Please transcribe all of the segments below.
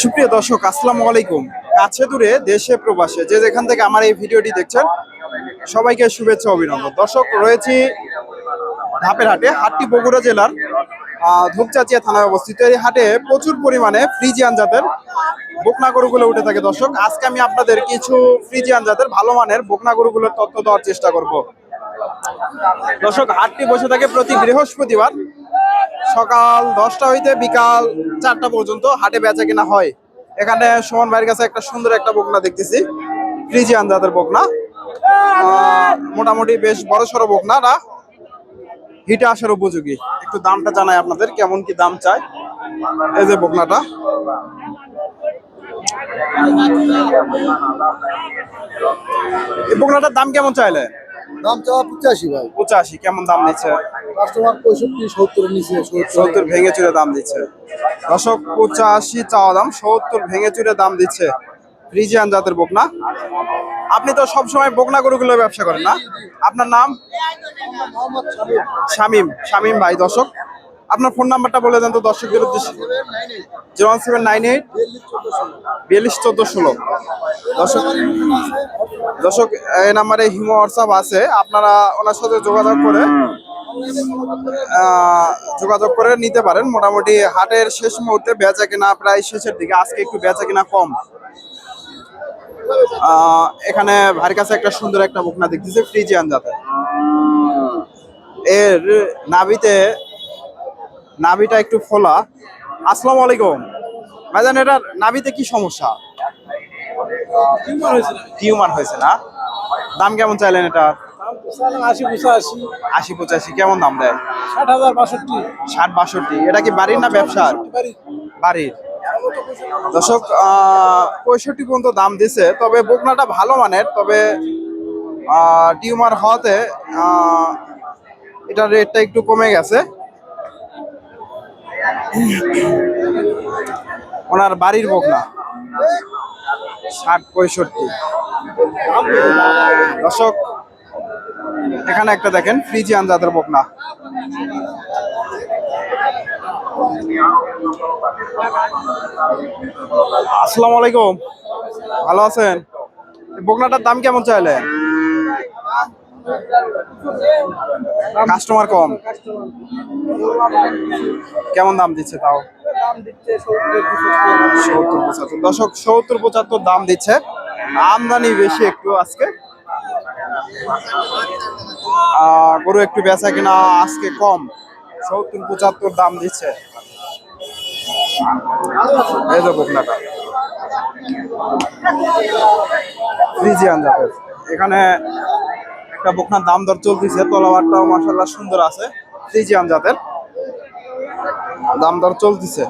সুপ্রিয় দর্শক, আসসালামু আলাইকুম। কাছে দূরে দেশে প্রবাসে যে যেখান থেকে আমার এই ভিডিওটি দেখছেন, সবাইকে শুভেচ্ছা অভিনন্দন। দর্শক, রয়েছি ধাপের হাটে, হাটটি বগুড়া জেলার ধূপচাচিয়া থানায় অবস্থিত। এই হাটে প্রচুর পরিমাণে ফ্রিজিয়ান জাতের বকনা গরুগুলো উঠে থাকে দর্শক। আজকে আমি আপনাদের কিছু ফ্রিজিয়ান জাতের ভালো মানের বোকনা গরুগুলোর তথ্য দেওয়ার চেষ্টা করব। দর্শক, হাটটি বসে থাকে প্রতি বৃহস্পতিবার। সকাল দশটা হইতে বিকাল চারটা পর্যন্ত হাটে বেচা কেনা হয়। এখানে সুমন ভাইয়ের কাছে একটা সুন্দর একটা বকনা দেখতেছি। ফ্রিজিয়ান জাতের বকনা। মোটামুটি বেশ বড় সড়ো বকনা না? হিটে আসার উপযোগী। একটু দামটা জানাই আপনাদের, কেমন কি দাম চাই এই যে বকনাটা। বকনাটার দাম কেমন চাইলে? দাম চাওয়া পঁচাশি ভাই। পঁচাশি কেমন দাম নিচ্ছে? কাস্টমার পঁয়ষট্টি সত্তর নিচে সত্তর। ভেঙে চুরে দাম দিচ্ছে। দশক পঁচাশি চাওয়া দাম সত্তর ভেঙে চুরে দাম দিচ্ছে ফ্রিজিয়ান জাতের বকনা। আপনি তো সবসময় বকনা গরুগুলো ব্যবসা করেন না? আপনার নাম? শামীম। শামিম শামিম ভাই দর্শক। আপনার ফোন নাম্বারটা বলে দেন তো দর্শকদের উদ্দেশ্যে। Zero one seven nine eight বিয়াল্লিশ চোদ্দ ষোলো। দর্শক দর্শক, এই নাম্বারে হিমো হোয়াটসঅ্যাপ আছে। আপনারা ওনার সাথে যোগাযোগ করে যোগাযোগ করে নিতে পারেন। মোটামুটি হাটের শেষ মুহূর্তে বেচা কেনা প্রায় শেষের দিকে। আজকে একটু বেচা কেনা কম। এখানে ভাইয়ের কাছে একটা সুন্দর একটা বকনা দেখতেছে, ফ্রিজিয়ান জাতের। এর নাভিতে নাভিটা একটু ফোলা। আসসালামু আলাইকুম। ভাইজান এটার নাভিতে কি সমস্যা? টিউমার হয়েছে না? দাম কেমন চাইলেন এটা? আশি পঁচাশি। কেমন দাম দেয়? ষাট হাজার বাষট্টি। ষাট বাষট্টি এটা কি বাড়ির না ব্যবসার? বাড়ি বাড়ির। দর্শক পঁয়ষট্টি পর্যন্ত দাম দিছে তবে বকনাটা ভালো মানের তবে টিউমার হওয়াতে এটার রেটটা একটু কমে গেছে। ওনার বাড়ির বকনা। ষাট, পঁয়ষট্টি। দর্শক, এখানে একটা দেখেন, ফ্রিজিয়ান জাতের বকনা। আসসালামু আলাইকুম। ভালো আছেন? বকনাটার দাম কেমন চাইলে কাস্টমার কম। কেমন দাম দিচ্ছে তাও? সত্তর পঁচাত্তর। দশক সত্তর পঁচাত্তর দাম দিচ্ছে। আমদানি বেশি একটু আজকে। গরু একটু বেচা কিনা আজকে কম। সত্তর পঁচাত্তর দাম দিচ্ছে। এখানে একটা বকনার দাম দর চলতেছে তলাবারটাও মাসাল্লাহ সুন্দর আছে ফ্রিজিয়ান জাতের। দাম দর চলতেছে।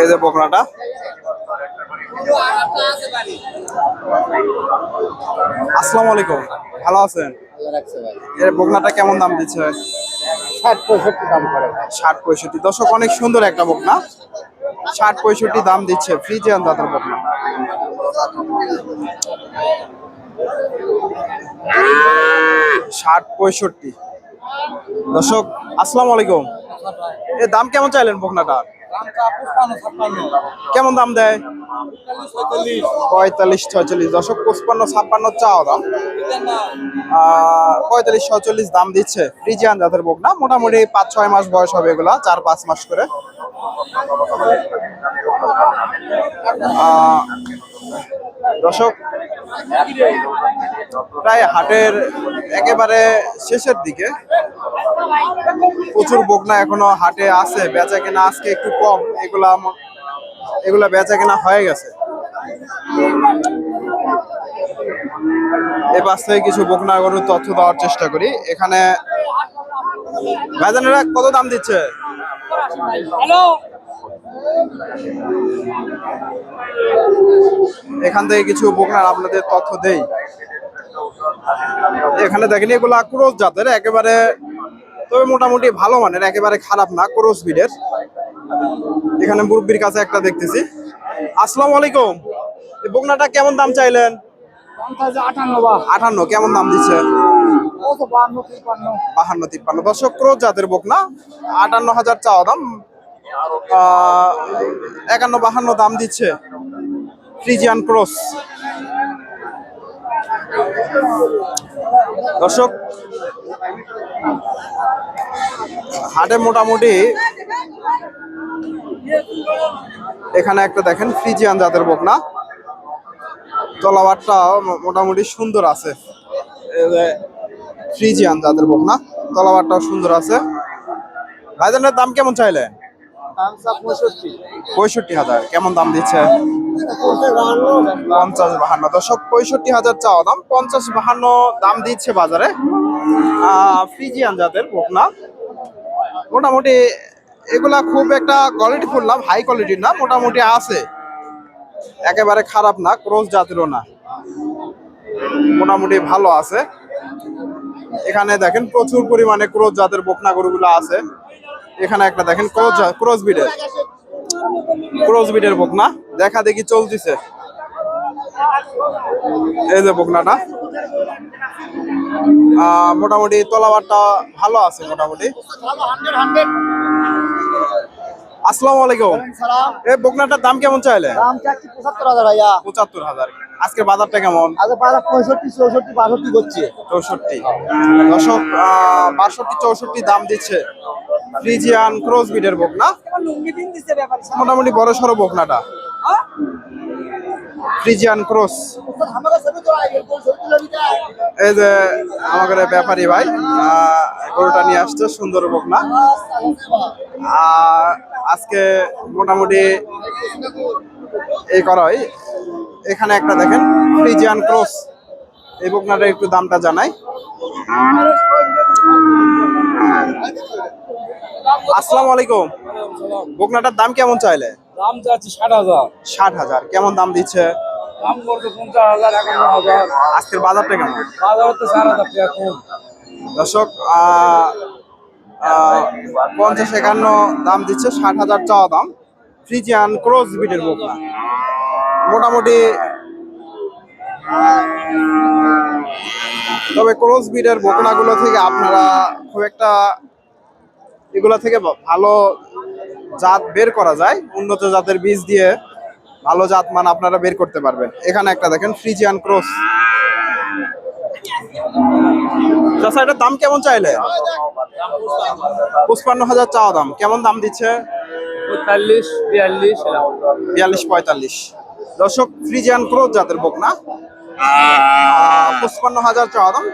এই যে বকনাটা। আসসালামু আলাইকুম ভালো আছেন? এর বকনাটা কেমন দাম দিচ্ছে? ষাট পঁয়ষট্টি দাম করে। ষাট পঁয়ষট্টি। দর্শক অনেক সুন্দর একটা বকনা। ষাট পঁয়ষট্টি দাম দিচ্ছে। ফ্রিজিয়ান জাতের বকনা ষাট পঁয়ষট্টি। দর্শক, আসসালামু আলাইকুম। এর দাম কেমন চাইলেন বকনাটা? কেমন দাম দেয়? পঁয়তাল্লিশ, ছয়চল্লিশ। দশক পঁচপান্ন, ছাপ্পান্ন চাওয়া দাম। পঁয়তাল্লিশ, ছয়চল্লিশ দাম দিচ্ছে। ফ্রিজিয়ান জাতের বকনা। মোটামুটি পাঁচ ছয় মাস বয়স হবে এগুলা চার পাঁচ মাস করে। দর্শক, প্রায় হাটের একেবারে শেষের দিকে প্রচুর বকনা এখনও হাটে আছে বেচা কেনা আজকে একটু কম, এগুলা এগুলা বেচা কেনা হয়ে গেছে। এ পাশ থেকে কিছু বকনা গরুর তথ্য দেওয়ার চেষ্টা করি। এখানে ভাইজানেরা কত দাম দিচ্ছে? এখান থেকে কিছু বকনার আপনাদের তথ্য দেই। এখানে দেখেন এগুলো ক্রোস জাতের একেবারে তবে মোটামুটি ভালো মানের একেবারে খারাপ না ক্রোস বিডের এখানে মুরব্বীর কাছে একটা দেখতেছি। আসসালামু আলাইকুম। এই বকনাটা কেমন দাম চাইলেন? আটান্ন কেমন দাম দিচ্ছে? বাহান্ন তিপ্পান্ন। দর্শক ক্রোজ জাতের বকনা আটান্ন হাজার চাওয়া দাম। আহ, একান্ন বাহান্ন দাম দিচ্ছে ফ্রিজিয়ান ক্রস। দর্শক হাটে মোটামুটি এখানে একটা দেখেন ফ্রিজিয়ান জাতের বোক না তলাবারটা মোটামুটি সুন্দর আছে। এই যে ফ্রিজিয়ান জাতের বকনা তলাবারটাও সুন্দর আছে। ভাইজানের দাম কেমন চাইলে? পঁয়ষট্টি। হাজার কেমন দাম দিচ্ছে? পঞ্চাশ বাহান্ন। দশক পঁয়ষট্টি হাজার চাওয়া দাম পঞ্চাশ বাহান্ন দাম দিচ্ছে বাজারে। ফ্রিজিয়ান জাতের বকনা মোটামুটি এগুলা খুব একটা কোয়ালিটি ফুল না হাই কোয়ালিটির না মোটামুটি আছে। একেবারে খারাপ না ক্রস জাতেরও না। মোটামুটি ভালো আছে। এখানে দেখেন প্রচুর পরিমাণে ক্রস জাতের বকনা গরুগুলো আছে। এখানে একটা দেখেন ক্রস ক্রস বিডের ক্রস বিডের বকনা। দেখা দেখি চলতেছে। এই যে বকনাটা। আহ, মোটামুটি তলাবারটা ভালো আছে মোটামুটি। আসসালামু আলাইকুম। এই বকনাটার দাম কেমন চাইলে পঁচাত্তর হাজার ভাইয়া। পঁচাত্তর হাজার। আজকে বাজারটা কেমন? আজকে বাজার পঁয়ষট্টি চৌষট্টি বাষট্টি করছে। চৌষট্টি। দশক বাষট্টি চৌষট্টি দাম দিচ্ছে ফ্রিজিয়ান ক্রস বিডের বকনা। মোটামুটি বড় সড়ো বকনাটা। ফ্রিজিয়ান ক্রস এই যে আমাদের ব্যাপারী ভাই আহ, গরুটা নিয়ে আসছে সুন্দর বকনা। আজকে মোটামুটি এই করা হয় এখানে একটা দেখেন ফ্রিজিয়ান ক্রস এই বকনাটা একটু দামটা জানাই। আসসালামু আলাইকুম। বকনাটার দাম কেমন চাইলে? দাম চাচ্ছি ষাট হাজার। ষাট হাজার। কেমন দাম দিচ্ছে? দাম করছে পঞ্চাশ হাজার একান্ন হাজার। আজকের বাজারটা কেমন? বাজার হচ্ছে চার হাজার টাকা কম। দর্শক পঞ্চাশ একান্ন দাম দিচ্ছে ষাট হাজার চাওয়া দাম। ফ্রিজিয়ান ক্রস বিটের বকনা। মোটামুটি তবে ক্রস বিটের বকনাগুলো থেকে আপনারা খুব একটা এগুলো থেকে ভালো জাত বের করা যায়। উন্নত জাতের বীজ দিয়ে ভালো জাত মান আপনারা বের করতে পারবেন। এখানে একটা দেখেন ফ্রিজিয়ান ক্রস। চাষা এটার দাম কেমন চাইলে? পঁচপান্ন হাজার চাওয়া দাম। কেমন দাম দিচ্ছে? পঁয়তাল্লিশ বিয়াল্লিশ বিয়াল্লিশ পঁয়তাল্লিশ। দর্শক ফ্রিজিয়ান ক্রোজ জাতের বোক না পঁচপান্ন হাজার চাওয়া দাম।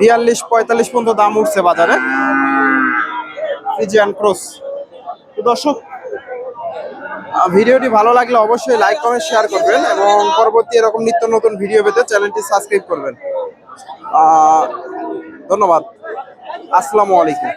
বিয়াল্লিশ, পঁয়তাল্লিশ পর্যন্ত দাম উঠছে বাজারে। ফ্রিজিয়ান ক্রস তো দর্শক ভিডিওটি ভালো লাগলে অবশ্যই লাইক, কমেন্ট শেয়ার করবেন এবং পরবর্তী এরকম নিত্য নতুন ভিডিও পেতে চ্যানেলটি সাবস্ক্রাইব করবেন। ধন্যবাদ। আসসালামু আলাইকুম।